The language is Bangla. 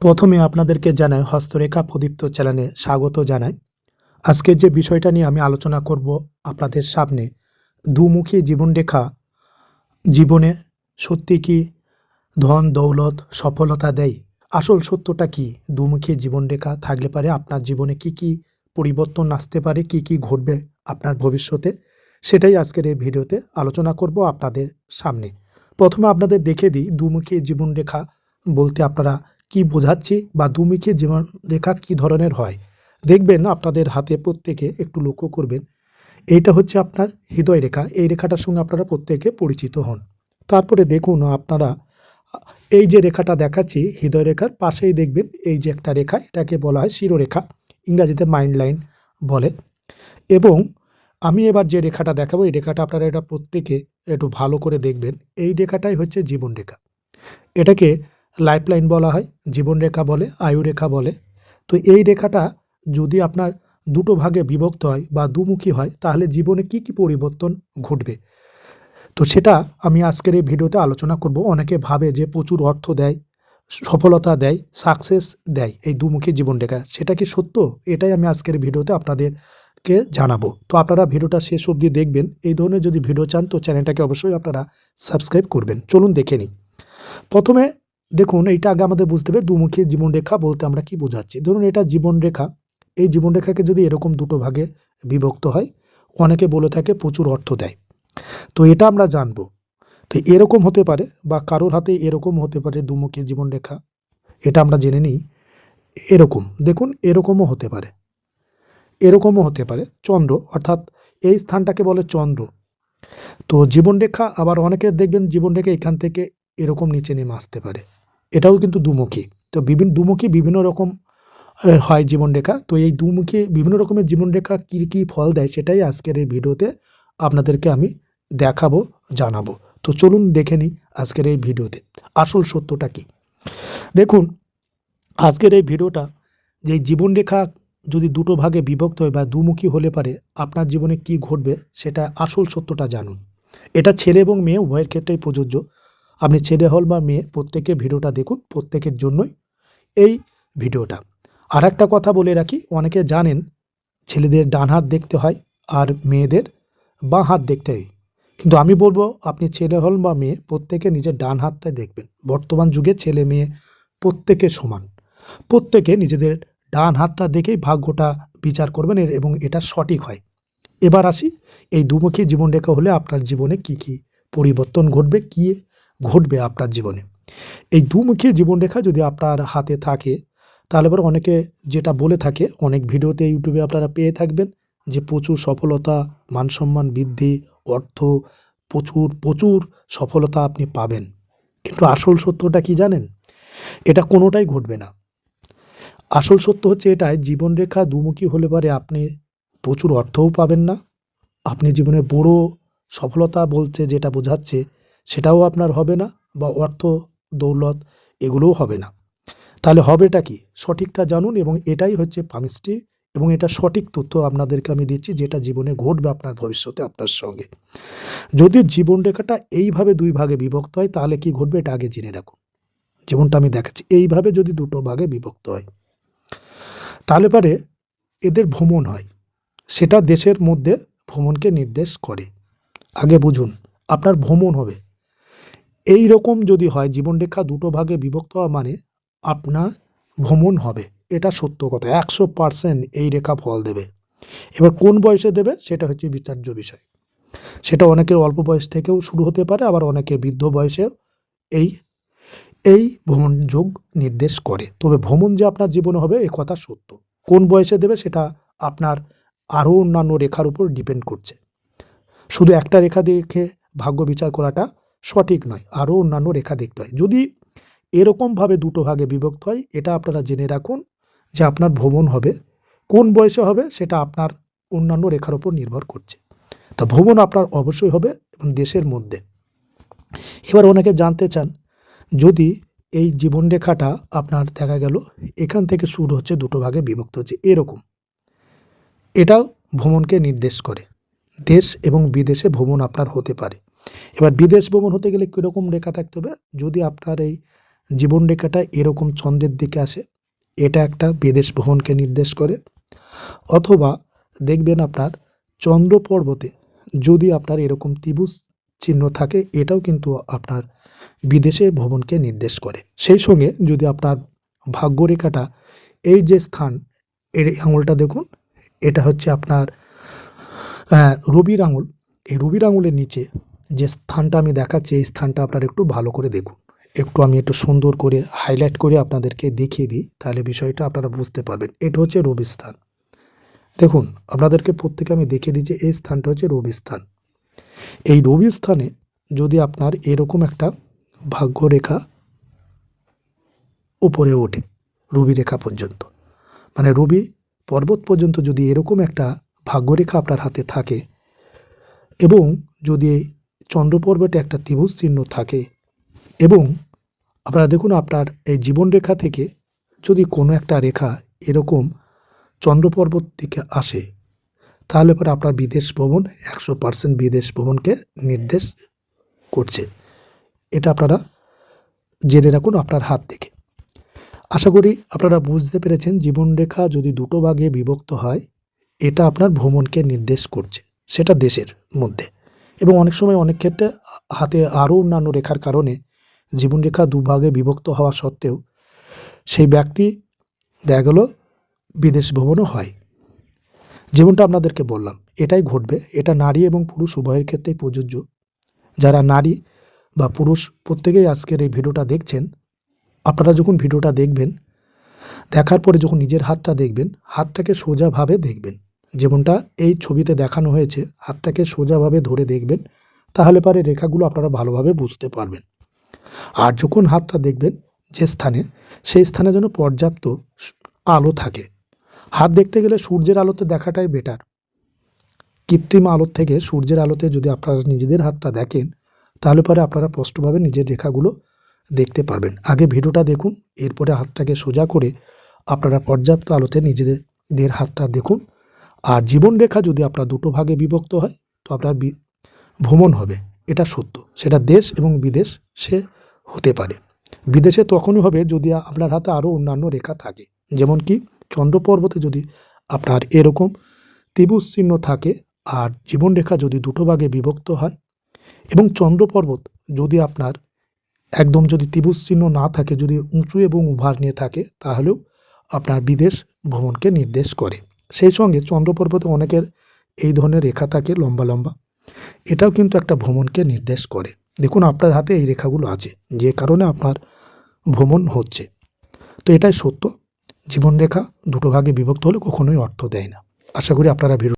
প্রথমে আপনাদেরকে জানাই হস্তরেখা প্রদীপ্ত চ্যানেলে স্বাগত জানাই। আজকের যে বিষয়টা নিয়ে আমি আলোচনা করব আপনাদের সামনে, দুমুখী জীবনরেখা, জীবনে সত্যি কি ধন, দৌলত, সফলতা দেয়, আসল সত্যটা কি, দুমুখী জীবনরেখা থাকলে পারে আপনার জীবনে কি কি পরিবর্তন আসতে পারে, কি কি ঘটবে আপনার ভবিষ্যতে, সেটাই আজকের এই ভিডিওতে আলোচনা করব আপনাদের সামনে। প্রথমে আপনাদের দেখে দিই দুমুখী জীবনরেখা বলতে আপনারা কি বোঝাচ্ছি বা দুমুখী জীবন রেখা কী ধরনের হয়? দেখবেন আপনাদের হাতে প্রত্যেকে একটু লক্ষ্য করবেন। এইটা হচ্ছে আপনার হৃদয় রেখা। এই রেখাটার সঙ্গে আপনারা প্রত্যেকে পরিচিত হন। তারপরে দেখুন আপনারা, এই যে রেখাটা দেখাচ্ছি, হৃদয় রেখার পাশেই দেখবেন এই যে একটা রেখা, এটাকে বলা হয় শিরোরেখা, ইংরাজিতে মাইন্ড লাইন বলে। এবং আমি এবার যে রেখাটা দেখাবো, এই রেখাটা আপনারা এটা প্রত্যেকে একটু ভালো করে দেখবেন। এই রেখাটাই হচ্ছে জীবন রেখা। এটাকে লাইফ লাইন বলা হয়, জীবন রেখা বলে, আয়ু রেখা বলে। তো এই রেখাটা যদি আপনার দুটো ভাগে বিভক্ত হয় বা দুমুখী হয়, তাহলে জীবনে কি কি পরিবর্তন ঘটবে? তো সেটা আমি আজকের এই ভিডিওতে আলোচনা করব। অনেকে ভাবে যে প্রচুর অর্থ দেয়, সফলতা দেয় সাকসেস দেয় এই দুমুখী জীবন রেখা। সেটা কি সত্য? এটাই আমি আজকের ভিডিওতে আপনাদেরকে জানাব। তো আপনারা ভিডিওটা শেষ অবধি দেখবেন। এই ধরনের যদি ভিডিও চান, তো চ্যানেলটাকে অবশ্যই আপনারা সাবস্ক্রাইব করবেন। চলুন দেখে নিই। প্রথমে দেখুন, এইটা আগে আমাদের বুঝতে হবে, দুমুখী জীবনরেখা বলতে আমরা কি বোঝাচ্ছি? ধরুন, এটা জীবনরেখা। এই জীবনরেখাকে যদি এরকম দুটো ভাগে বিভক্ত হয়, অনেকে বলে থাকে প্রচুর অর্থ দেয়। তো এটা আমরা জানব। তো এরকম হতে পারে বা কারোর হাতে এরকম হতে পারে দুমুখী জীবনরেখা, এটা আমরা জেনে নিই। এরকম, দেখুন, এরকমও হতে পারে। এরকমও হতে পারে, চন্দ্র, অর্থাৎ এই স্থানটাকে বলে চন্দ্র। তো জীবনরেখা, আবার অনেকে দেখবেন জীবনরেখা এখান থেকে এরকম নিচে নেমে আসতে পারে। এটাও কিন্তু দুমুখী। তো বিভিন্ন, দুমুখী বিভিন্ন রকম হয় জীবনরেখা। তো এই দুমুখী বিভিন্ন রকমের জীবনরেখা কী কী ফল দেয় সেটাই আজকের এই ভিডিওতে আপনাদেরকে আমি দেখাবো, জানাব। তো চলুন দেখে নিই আজকের এই ভিডিওতে। আসল সত্যটা কি? দেখুন, আজকের এই ভিডিওটা যে জীবনরেখা যদি দুটো ভাগে বিভক্ত হয় বা দুমুখী হলে পারে, আপনার জীবনে কি ঘটবে সেটা আসল সত্যটা জানুন। এটা ছেলে এবং মেয়ে, উভয়ের ক্ষেত্রেই প্রযোজ্য। আপনি ছেলে হল বা মেয়ে, প্রত্যেকে ভিডিওটা দেখুন, প্রত্যেকের জন্যই এই ভিডিওটা। আর একটা কথা বলে রাখি, অনেকে জানেন ছেলেদের ডান হাত দেখতে হয় আর মেয়েদের বাঁ হাত দেখতে হয়। কিন্তু আমি বলব, আপনি ছেলে হল বা মেয়ে, প্রত্যেকে নিজের ডান হাতটাই দেখবেন। বর্তমান যুগে ছেলে মেয়ে প্রত্যেকে সমান। প্রত্যেকে নিজেদের ডান হাতটা দেখেই ভাগ্যটা বিচার করবেন এবং এটা সঠিক হয়। এবার আসি, এই দুমুখী জীবনরেখা হলে আপনার জীবনে কি কি পরিবর্তন ঘটবে, কি ঘটবে আপনার জীবনে। এই দুমুখী জীবনরেখা যদি আপনার হাতে থাকে, তাহলে এবার অনেকে যেটা বলে থাকে, অনেক ভিডিওতে ইউটিউবে আপনারা পেয়ে থাকবেন যে প্রচুর সফলতা মান সম্মান বৃদ্ধি, অর্থ, প্রচুর প্রচুর সফলতা আপনি পাবেন। কিন্তু আসল সত্যটা কি জানেন? এটা কোনোটাই ঘটবে না। আসল সত্য হচ্ছে এটাই, জীবনরেখা দুমুখী হলে পারে আপনি প্রচুর অর্থও পাবেন না। আপনি জীবনে বড় সফলতা বলছে যেটা বোঝাচ্ছে সেটাও আপনার হবে না বা অর্থ, দৌলত এগুলোও হবে না। তাহলে হবেটা কি? সঠিকটা জানুন এবং এটাই হচ্ছে পামিস্ট্রি এবং এটা সঠিক তথ্য আপনাদেরকে আমি দিচ্ছি যেটা জীবনে ঘটবে আপনার ভবিষ্যতে আপনার সঙ্গে। যদি জীবনরেখাটা এইভাবে দুই ভাগে বিভক্ত হয়, তাহলে কি ঘটবে? এটা আগে জেনে রাখুন। যেমনটা আমি দেখাচ্ছি, এইভাবে যদি দুটো ভাগে বিভক্ত হয়, তাহলে পরে এদের ভ্রমণ হয়। সেটা দেশের মধ্যে ভ্রমণকে নির্দেশ করে। আগে বুঝুন, আপনার ভ্রমণ হবে। এই রকম যদি হয়, জীবনরেখা দুটো ভাগে বিভক্ত হওয়া মানে আপনার ভ্রমণ হবে। এটা সত্য কথা, একশো পার্সেন্ট এই রেখা ফল দেবে। এবার কোন বয়সে দেবে, সেটা হচ্ছে বিচার্য বিষয়। সেটা অনেকের অল্প বয়স থেকেও শুরু হতে পারে, আবার অনেকে বৃদ্ধ বয়সে এই এই ভ্রমণ যোগ নির্দেশ করে। তবে ভ্রমণ যে আপনার জীবনে হবে, এ কথা সত্য। কোন বয়সে দেবে, সেটা আপনার আরও অন্যান্য রেখার উপর ডিপেন্ড করছে। শুধু একটা রেখা দেখে ভাগ্য বিচার করাটা সঠিক নয়, আরও অন্যান্য রেখা দেখতে হয়। যদি এরকমভাবে দুটো ভাগে বিভক্ত হয়, এটা আপনারা জেনে রাখুন যে আপনার ভ্রমণ হবে, কোন বয়সে হবে, সেটা আপনার অন্যান্য রেখার উপর নির্ভর করছে। তা ভ্রমণ আপনার অবশ্যই হবে এবং দেশের মধ্যে। এবার অনেকে জানতে চান, যদি এই জীবনরেখাটা আপনার দেখা গেল, এখান থেকে শুরু হচ্ছে দুটো ভাগে বিভক্ত হচ্ছে, এরকম। এটাও ভ্রমণকে নির্দেশ করে। দেশ এবং বিদেশে ভ্রমণ আপনার হতে পারে। এবার বিদেশ ভ্রমণ হতে গেলে কীরকম রেখা থাকতে হবে? যদি আপনার এই জীবনরেখাটা এরকম ছন্দের দিকে আসে, এটা একটা বিদেশ ভ্রমণকে নির্দেশ করে। অথবা দেখবেন আপনার চন্দ্র পর্বতে যদি আপনার এরকম ত্রিভুজ চিহ্ন থাকে, এটাও কিন্তু আপনার বিদেশে ভ্রমণকে নির্দেশ করে। সেই সঙ্গে যদি আপনার ভাগ্যরেখাটা এই যে স্থান, এর আঙুলটা দেখুন, এটা হচ্ছে আপনার রবির আঙুল। এই রবির আঙুলের নিচে যে স্থানটা আমি দেখাচ্ছি, এই স্থানটা আপনারা একটু ভালো করে দেখুন। একটু আমি একটু সুন্দর করে হাইলাইট করে আপনাদেরকে দেখিয়ে দিই, তাহলে বিষয়টা আপনারা বুঝতে পারবেন। এটা হচ্ছে রবি স্থান দেখুন, আপনাদেরকে প্রত্যেকে আমি দেখিয়ে দিই যে এই স্থানটা হচ্ছে রবি স্থান এই রবি স্থানে যদি আপনার এরকম একটা ভাগ্যরেখা উপরে ওঠে রবি রেখা পর্যন্ত। মানে রবি পর্বত পর্যন্ত যদি এরকম একটা ভাগ্যরেখা আপনার হাতে থাকে এবং যদি চন্দ্র পর্বতে একটা ত্রিভুজ চিহ্ন থাকে এবং আপনারা দেখুন আপনার এই জীবনরেখা থেকে যদি কোনো একটা রেখা এরকম চন্দ্র থেকে আসে, তাহলে পরে আপনার বিদেশ ভ্রমণ একশো পার্সেন্ট বিদেশ ভ্রমণকে নির্দেশ করছে। এটা আপনারা জেনে রাখুন আপনার হাত থেকে। আশা করি আপনারা বুঝতে পেরেছেন জীবনরেখা যদি দুটো ভাগে বিভক্ত হয়, এটা আপনার ভ্রমণকে নির্দেশ করছে, সেটা দেশের মধ্যে। এবং অনেক সময় অনেক ক্ষেত্রে হাতে আরও অন্যান্য রেখার কারণে জীবনরেখা দুভাগে বিভক্ত হওয়া সত্ত্বেও সেই ব্যক্তি, দেখা গেল, বিদেশ ভ্রমণও হয়। যেমনটা আপনাদেরকে বললাম, এটাই ঘটবে। এটা নারী এবং পুরুষ উভয়ের ক্ষেত্রেই প্রযোজ্য। যারা নারী বা পুরুষ, প্রত্যেকেই আজকের এই ভিডিওটা দেখছেন, আপনারা যখন ভিডিওটা দেখবেন, দেখার পরে যখন নিজের হাতটা দেখবেন, হাতটাকে সোজাভাবে দেখবেন। যেমনটা এই ছবিতে দেখানো হয়েছে, হাতটাকে সোজাভাবে ধরে দেখবেন, তাহলে পরে রেখাগুলো আপনারা ভালোভাবে বুঝতে পারবেন। আর যখন হাতটা দেখবেন যে স্থানে, সেই স্থানে যেন পর্যাপ্ত আলো থাকে। হাত দেখতে গেলে সূর্যের আলোতে দেখাটাই বেটার কৃত্রিম আলোর থেকে সূর্যের আলোতে যদি আপনারা নিজেদের হাতটা দেখেন, তাহলে পরে আপনারা স্পষ্টভাবে নিজের রেখাগুলো দেখতে পারবেন। আগে ভিডিওটা দেখুন, এরপরে হাতটাকে সোজা করে আপনারা পর্যাপ্ত আলোতে নিজেদের হাতটা দেখুন আর জীবনরেখা যদি আপনার দুটো ভাগে বিভক্ত হয়, তো আপনার ভ্রমণ হবে। এটা সত্য। সেটা দেশ এবং বিদেশ সে হতে পারে। বিদেশে তখনই হবে যদি আপনার হাতে আরও অন্যান্য রেখা থাকে। যেমন কি চন্দ্র পর্বতে যদি আপনার এরকম ত্রিভুজ চিহ্ন থাকে আর জীবনরেখা যদি দুটো ভাগে বিভক্ত হয় এবং চন্দ্র পর্বত যদি আপনার একদম যদি ত্রিভুজ চিহ্ন না থাকে, যদি উঁচু এবং উভার নিয়ে থাকে, তাহলেও আপনার বিদেশ ভ্রমণকে নির্দেশ করে। সেই সঙ্গে চন্দ্র পর্বতে অনেকের এই ধরনের রেখা থাকে লম্বা লম্বা। এটাও কিন্তু একটা ভ্রমণকে নির্দেশ করে। দেখুন, আপনার হাতে এই রেখাগুলো আছে, যে কারণে আপনার ভ্রমণ হচ্ছে। তো এটাই সত্য। জীবনরেখা দুটো ভাগে বিভক্ত হলে কখনোই অর্থ দেয় না। আশা করি আপনারা ভিডিও